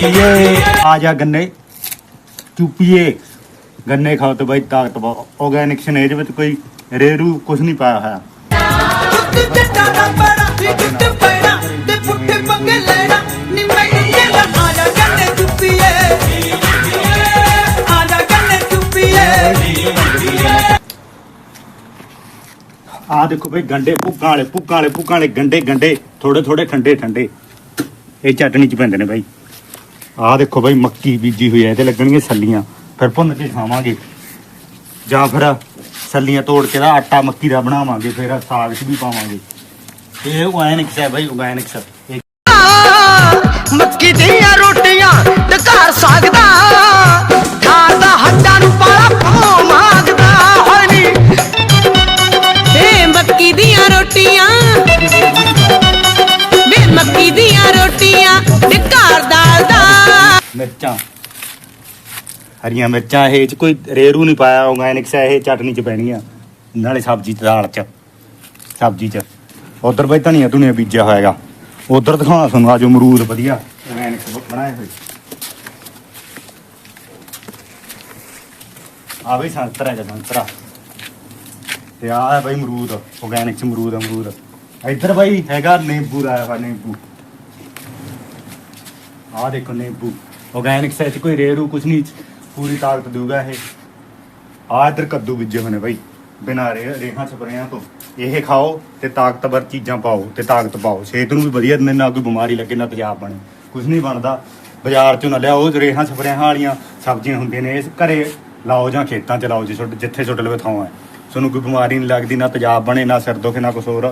ਚੁੱਪੀਏ ਆ ਜਾ ਗੰਨੇ। ਚੁੱਪੀਏ। ਗੰਨੇ ਖਾਓ ਤੇ ਬਾਈ ਤਾਕਤ ਬਹੁਤ ਆਰਗੈਨਿਕ ਸਨੇਜ ਵਿੱਚ ਕੋਈ ਰੇਰੂ ਕੁਝ ਨਹੀਂ ਪਾਇਆ ਹੋਇਆ। ਆ ਦੇਖੋ ਬਈ ਗੰਡੇ ਭੁੱਕਾਂ ਵਾਲੇ ਭੁੱਕਾਂ ਵਾਲੇ ਭੁੱਕਾਂ ਵਾਲੇ ਗੰਡੇ ਗੰਡੇ ਥੋੜੇ ਥੋੜੇ ਠੰਡੇ ਠੰਡੇ। ਇਹ ਚਟਨੀ ਚ ਪੈਂਦੇ ਨੇ ਬਾਈ। ਆ ਦੇਖੋ ਬਾਈ ਮੱਕੀ ਬੀਜੀ ਹੋਈ ਹੈ ਇਹਦੇ ਲੱਗਣਗੀਆਂ ਸੱਲੀਆਂ। ਫਿਰ ਭੁੰਨ ਕੇ ਖਾਵਾਂਗੇ। ਜਾਂ ਫਿਰ ਸੱਲੀਆਂ ਤੋੜ ਕੇ ਦਾ ਆਟਾ ਮੱਕੀ ਦਾ ਬਣਾਵਾਂਗੇ ਫਿਰ ਸਾਗ ਚ ਵੀ ਪਾਵਾਂਗੇ। ਇਹ ਆਰਗੈਨਿਕਸ ਹੈ ਬਾਈ ਆਰਗੈਨਿਕਸ ਮੱਕੀ ਦੀਆਂ ਰੋਟੀਆਂ ਤੇ ਘਰ ਸਕਦਾ ਖਾਦਾ ਹੱਡਾਂ ਨੂੰ ਪਾਲਾ ਭੋ ਮੰਗਦਾ ਹੋਏ ਨੀ। ਏ ਮੱਕੀ ਦੀਆਂ ਰੋਟੀਆਂ ਵੇ ਮੱਕੀ ਦੀਆਂ ਰੋਟੀਆਂ ਤੇ ਦਾ ਮਿਰਚਾਂ। ਹਰੀਆਂ ਮਿਰਚਾਂ, ਇਹ ਚ ਕੋਈ ਰੇਰੂ ਨਹੀਂ ਪਾਇਆ ਆਰਗੈਨਿਕਸ ਹੈ ਇਹ ਚਟਨੀ ਚ ਪੈਣੀਆਂ। ਨਾਲੇ ਸਬਜ਼ੀ ਚ, ਦਾਲ ਚ, ਸਬਜ਼ੀ ਚ। ਉਧਰ ਬਈ ਧਨੀਆ ਧੁਨੀਆ ਬੀਜਿਆ ਹੋਏਗਾ ਉਧਰ ਦਿਖਾਉਣਾ ਤੁਹਾਨੂੰ, ਆਜੋ ਅਮਰੂਦ ਵਧੀਆ। ਆਰਗੈਨਿਕਸ ਬਣਾਏ ਹੋਏ ਆ ਬਈ ਸੰਤਰਾ ਜਾਂ ਸੰਤਰਾ। ਤੇ ਆ ਹੈ ਬਈ ਅਮਰੂਦ ਆਰਗੈਨਿਕਸ ਅਮਰੂਦ ਅਮਰੂਦ। ਇੱਧਰ ਬਈ ਹੈਗਾ ਨਿੰਬੂ ਦਾ ਵਾ ਨਿੰਬੂ। ਆ ਦੇਖੋ ਨਿੰਬੂ। ਆਰਗੈਨਿਕ ਸੱਚ ਕੋਈ ਰੇਰੂ ਕੁਛ ਨਹੀਂ, ਪੂਰੀ ਤਾਕਤ ਦੂਗਾ ਇਹ। ਆ ਇੱਧਰ ਕੱਦੂ ਬੀਜੇ ਹੋਏ ਨੇ ਬਾਈ, ਬਿਨਾਂ ਰੇ, ਰੇਹਾਂ ਸਪਰੇਆਂ ਤੋਂ। ਇਹ ਖਾਓ ਤੇ ਤਾਕਤਵਰ ਚੀਜ਼ਾਂ ਪਾਓ ਤੇ ਤਾਕਤ ਪਾਓ। ਸਿਹਤ ਨੂੰ ਵੀ ਵਧੀਆ ਦਿੰਦੇ ਨਾ ਕੋਈ ਬਿਮਾਰੀ ਲੱਗੇ ਨਾ ਤੇਜ਼ਾਬ ਬਣੇ। ਕੁਛ ਨਹੀਂ ਬਣਦਾ। ਬਾਜ਼ਾਰ ਚੋਂ ਨਾ ਲਿਆਓ, ਰੇਹਾਂ ਸਪਰੇਆਂ ਵਾਲੀਆਂ ਸਬਜ਼ੀਆਂ ਹੁੰਦੀਆਂ ਨੇ, ਇਸ ਘਰੇ ਲਾਓ ਜਾਂ ਖੇਤਾਂ ਚ ਲਾਓ ਜੀ ਤੁਹਾਡੇ- ਜਿੱਥੇ ਛੋਟੇ ਲਵੇ ਥਾਂ ਹੈ। ਤੁਹਾਨੂੰ ਕੋਈ ਬਿਮਾਰੀ ਨਹੀਂ ਲੱਗਦੀ, ਨਾ ਤੇਜ਼ਾਬ ਬਣੇ, ਨਾ ਸਿਰ ਦੁਖੇ, ਨਾ ਕੁਛ ਹੋਰ।